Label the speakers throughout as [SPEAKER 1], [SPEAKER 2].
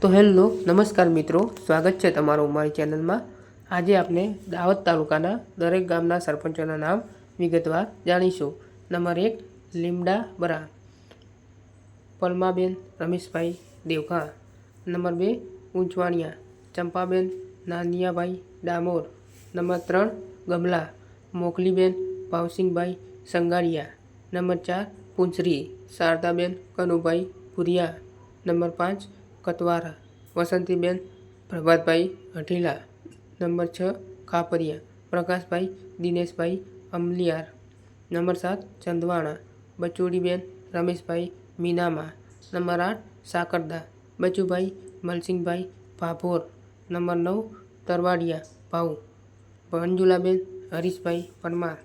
[SPEAKER 1] તો હેલો, નમસ્કાર મિત્રો. સ્વાગત છે તમારું મારી ચેનલમાં. આજે આપણે દાહોદ તાલુકાના દરેક ગામના સરપંચોના નામ વિગતવાર જાણીશું. નંબર એક, લીમડા બરા. પલમાબેન, રમેશભાઈ દેવકા નંબર બે, ઊંચવાણિયા. ચંપાબેન, નાનિયાભાઈ ડામોર. નંબર ત્રણ, ગમલા. મોકલીબેન ભાવસિંહભાઈ સંગાડિયા નંબર ચાર, પુંછરી. શારદાબેન, કનુભાઈ ભુરિયા. નંબર પાંચ કતવારા વસંતીબેન, પ્રભાતભાઈ હઠીલા નંબર છ ખાપરિયા પ્રકાશભાઈ, દિનેશભાઈ અમલિયાર. નંબર સાત, ચંદવાણા. બચુડીબેન, રમેશભાઈ મીનામા. નંબર આઠ, સાકરદા. બચુભાઈ મલસિંહભાઈ ભાભોર. નંબર નવ, તરવાડિયા ભાઉ. ભંજુલાબેન હરીશભાઈ પરમાર.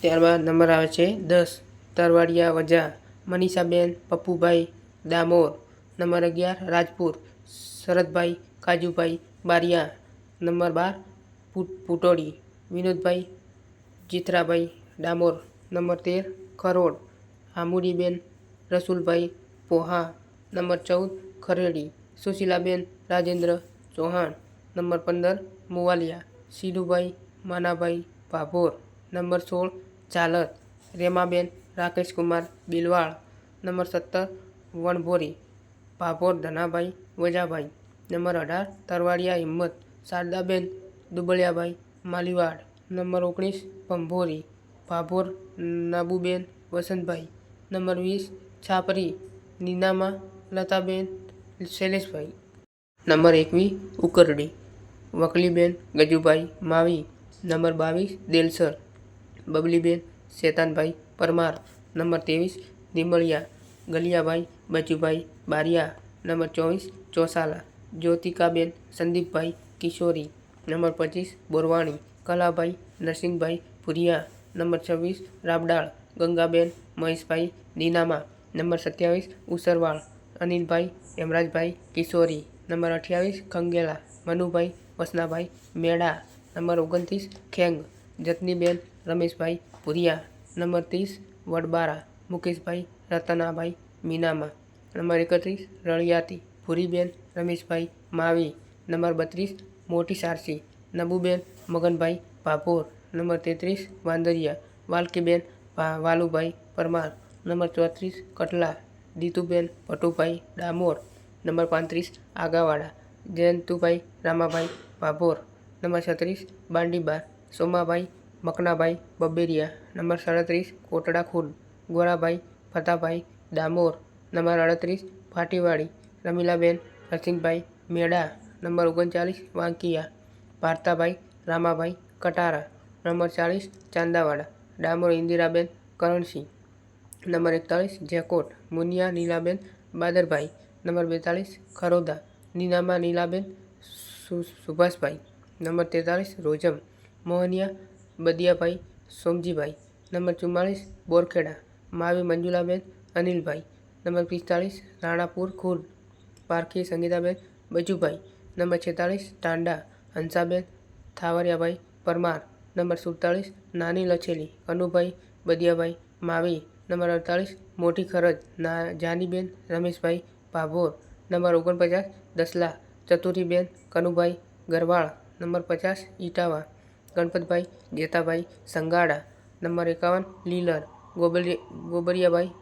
[SPEAKER 1] ત્યારબાદ નંબર આવે છે દસ, તરવાડિયા વજા. મનીષાબેન, પપ્પુભાઈ દામોર. નંબર અગિયાર રાજપુર શરદભાઈ, કાજુભાઈ બારિયા. નંબર બાર, પુટ- પુટોડી વિનોદભાઈ ચિત્રાભાઈ ડામોર. નંબર તેર, ખરોડ આમુડીબેન રસુલભાઈ પોહા. નંબર ચૌદ, ખરેડી, સુશીલાબેન રાજેન્દ્ર ચૌહાણ. નંબર પંદર, મુવાલિયા, સીધુભાઈ માનાભાઈ ભાભોર. નંબર સોળ, ચાલત, રેમાબેન રાકેશકુમાર બિલવાળ. નંબર સત્તર, વણભોરી. ભાભોર ધનાભાઈ, વજાભાઈ. નંબર અઢાર, તરવાડિયા હિંમત, શારદાબેન, દુબળિયાભાઈ, માલીવાડ. નંબર ઓગણીસ, ભંભોરી. ભાભોર નાબુબેન, વસંતભાઈ. નંબર વીસ, છાપરી, નીનામા, લતાબેન, શૈલેષભાઈ. નંબર એકવીસ ઉકરડી. વકલીબેન, ગજુભાઈ, માવી. નંબર બાવીસ, દેલસર. બબલીબેન, શેતાનભાઈ પરમાર. નંબર ત્રેવીસ લીમળિયા ગલિયાભાઈ, બચુભાઈ, બારિયા, નંબર ચોવીસ, ચોસાલા, જ્યોતિકાબેન, સંદીપભાઈ, કિશોરી, નંબર પચીસ, બોરવાણી, કલાભાઈ, નરસિંહભાઈ ભુરિયા નંબર છવ્વીસ, રાબડાળ, ગંગાબેન, મહેશભાઈ દીનામા નંબર સત્યાવીસ, ઉસરવાળ, અનિલભાઈ, યમરાજભાઈ, કિશોરી, નંબર અઠ્યાવીસ, ખંગેલા, મનુભાઈ, વસનાભાઈ મેળા નંબર ઓગણત્રીસ, ખેંગ, જતનીબેન, રમેશભાઈ ભુરિયા નંબર ત્રીસ, વડબારા, મુકેશભાઈ રતનાભાઈ મીનામા. નંબર એકત્રીસ, રળિયાતી, ભૂરીબેન, રમેશભાઈ માવી. નંબર બત્રીસ, મોટી સારસી. નબુબેન, મગનભાઈ ભાભોર. નંબર તેત્રીસ, વાંદરિયા. વાલકીબેન વાલુભાઈ પરમાર. નંબર ચોત્રીસ, કટલા. દીતુબેન, ભટુભાઈ ડામોર. નંબર પાંત્રીસ, આગાવાડા. જયંતુભાઈ રામાભાઈ ભાભોર. નંબર છત્રીસ, બાંડીબાર. સોમાભાઈ મકનાભાઈ બબેરિયા. નંબર સાડત્રીસ, કોટડા ખુર્દ ગોરાભાઈ ફતાભાઈ ડામોર, નંબર અડત્રીસ ફાટીવાડી, રમીલાબેન રસિંગભાઈ મેડા, નંબર ઓગણચાલીસ, વાંકિયા ભારતાભાઈ રામાભાઈ, કટારા, નંબર ચાલીસ, ચાંદાવાડા, ડામોર ઇન્દિરાબેન, કરણસિંહ, નંબર એકતાલીસ, જેકોટ, મુનિયા નીલાબેન, બાદરભાઈ, નંબર બેતાલીસ, ખરોદા, નીનામા નીલાબેન સુભાષભાઈ, નંબર તેતાલીસ, રોજમ, મોહનિયા, બદિયાભાઈ, સોમજીભાઈ, નંબર ચુમ્માળીસ બોરખેડા માવી મંજુલાબેન, અનિલભાઈ. નંબર પિસ્તાળીસ, રાણાપુર ખુર્દ પારખી, સંગીતાબેન, બજુભાઈ. નંબર છેતાલીસ ટાંડા, હંસાબેન, થાવરિયાભાઈ, પરમાર. નંબર સુડતાલીસ નાની લછેલી કનુભાઈ બદિયાભાઈ, માવી. નંબર અડતાળીસ, મોટી ખરજ, ના, જાનીબેન, રમેશભાઈ, ભાભોર. નંબર ઓગણપચાસ, દસલા, ચતુરીબેન, કનુભાઈ, ગરવાળ. નંબર પચાસ, ઈટાવા. ગણપતભાઈ જેતાભાઈ સંગાડા. નંબર એકાવન, લીલર. ગોબલી ગોબરિયાભાઈ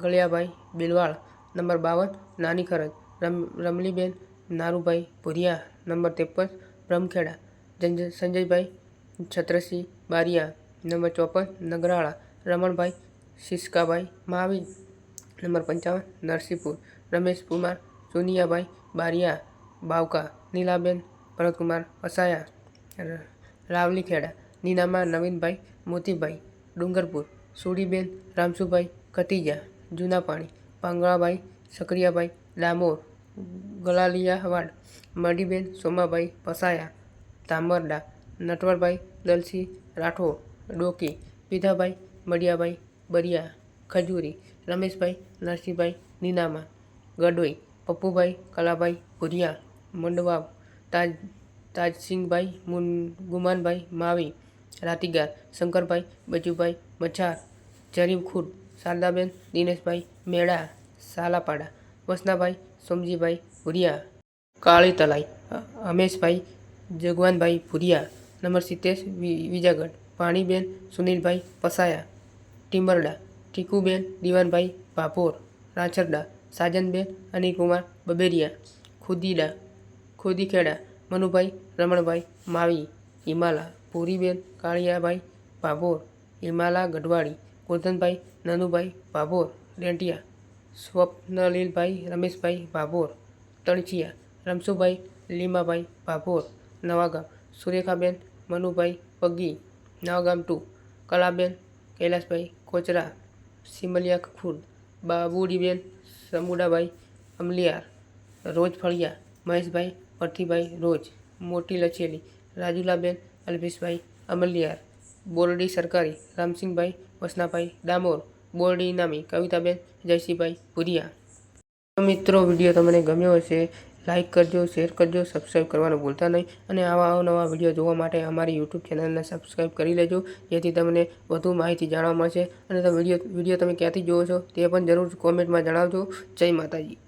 [SPEAKER 1] ગળિયાભાઈ બિલવાળ, નંબર બાવન, નાની ખરજ, રમ, રમલીબેન, નારુભાઈ ભુરિયા, નંબર ત્રેપન, બ્રહ્મખેડા, જંજ, સંજયભાઈ છત્રસિંહ બારિયા, નંબર ચોપન, નગરાળા, રમણભાઈ શિસ્કાભાઈ, મહાવીર, નંબર પંચાવન નરસિંહપુર રમેશ કુમાર, સોનિયાભાઈ બારિયા, બાવકા, નીલાબેન, ભરતકુમાર અસાયા રાવલીખેડા, નીનામાં નવીનભાઈ મોતીભાઈ ડુંગરપુર સુડીબેન રામસુભાઈ કતિજા જૂના પાણી પાંગળાભાઈ સક્રિયાભાઈ ડામોર ગલાલિયાવાડ, મડીબેન, સોમાભાઈ, પસાયા તાંબરડા નટવરભાઈ, દલસી, રાઠોડ, ડોકી, પીધાભાઈ, મડિયાભાઈ, બરિયા, ખજૂરી, રમેશભાઈ, નરસિંહભાઈ, નીનામા, ગડોઈ, પપ્પુભાઈ, કલાભાઈ, ભુરિયા, મંડવાવ, તાજ, તાજસિંહભાઈ, મુન, ગુમાનભાઈ, માવી રાતીગાર શંકરભાઈ, બચુભાઈ, મચ્છાર જરીમખુર શારદાબેન, દિનેશભાઈ, મેળા, સાલાપાડા, વસનાભાઈ, સોમજીભાઈ ભુરિયા, કાળી તલાઈ હમેશભાઈ જગવાનભાઈ ભુરિયા, નંબર સિત્તેર વિજાગઢ, પાણીબેન, સુનિલભાઈ પસાયા ટીમરડા ટીકુબેન, દિવાનભાઈ ભાભોર રાંચરડા સાજનબેન, અનિલકુમાર બબેરિયા, ખુદીડા, ખુદીખેડા, મનુભાઈ, રમણભાઈ, માવી, હિમાલા. પૂરીબેન કાળિયાભાઈ ભાભોર, હિમાલા ગઢવાડી ગોરધનભાઈ નનુભાઈ, ભાભોર રેંટિયા સ્વપ્નલીલભાઈ, રમેશભાઈ, ભાભોર, તણછિયા રમસુભાઈ લીમાભાઈ, ભાભોર, નવાગામ, સુરેખાબેન, મનુભાઈ પગી નવાગામ ટુ, કલાબેન, કૈલાસભાઈ, કોચરા, સિમલિયા ખુર્દ, બાબુડીબેન, સમુડાભાઈ, અમલિયાર રોજ ફળિયા મહેશભાઈ પરથીભાઈ રોજ, મોટી લચેલી રાજુલાબેન અલ્પેશભાઈ અમલિયાર, બોરડી સરકારી, રામસિંહભાઈ વસનાભાઈ ડામોર, બોરડી નામી કવિતાબેન જયસિંહભાઈ ભુરિયા. મિત્રો, વીડિયો તમને ગમ્યો હશે લાઇક કરજો, શેર કરજો સબસ્ક્રાઈબ કરવાનું ભૂલતા નહીં અને આવા અવનવા વીડિયો જોવા માટે અમારી યુટ્યુબ ચેનલને સબસ્ક્રાઈબ કરી લેજો, જેથી તમને વધુ માહિતી જાણવા મળશે અને વીડિયો વીડિયો તમે ક્યાંથી જુઓ છો તે પણ જરૂર કોમેન્ટમાં જણાવજો. જય માતાજી.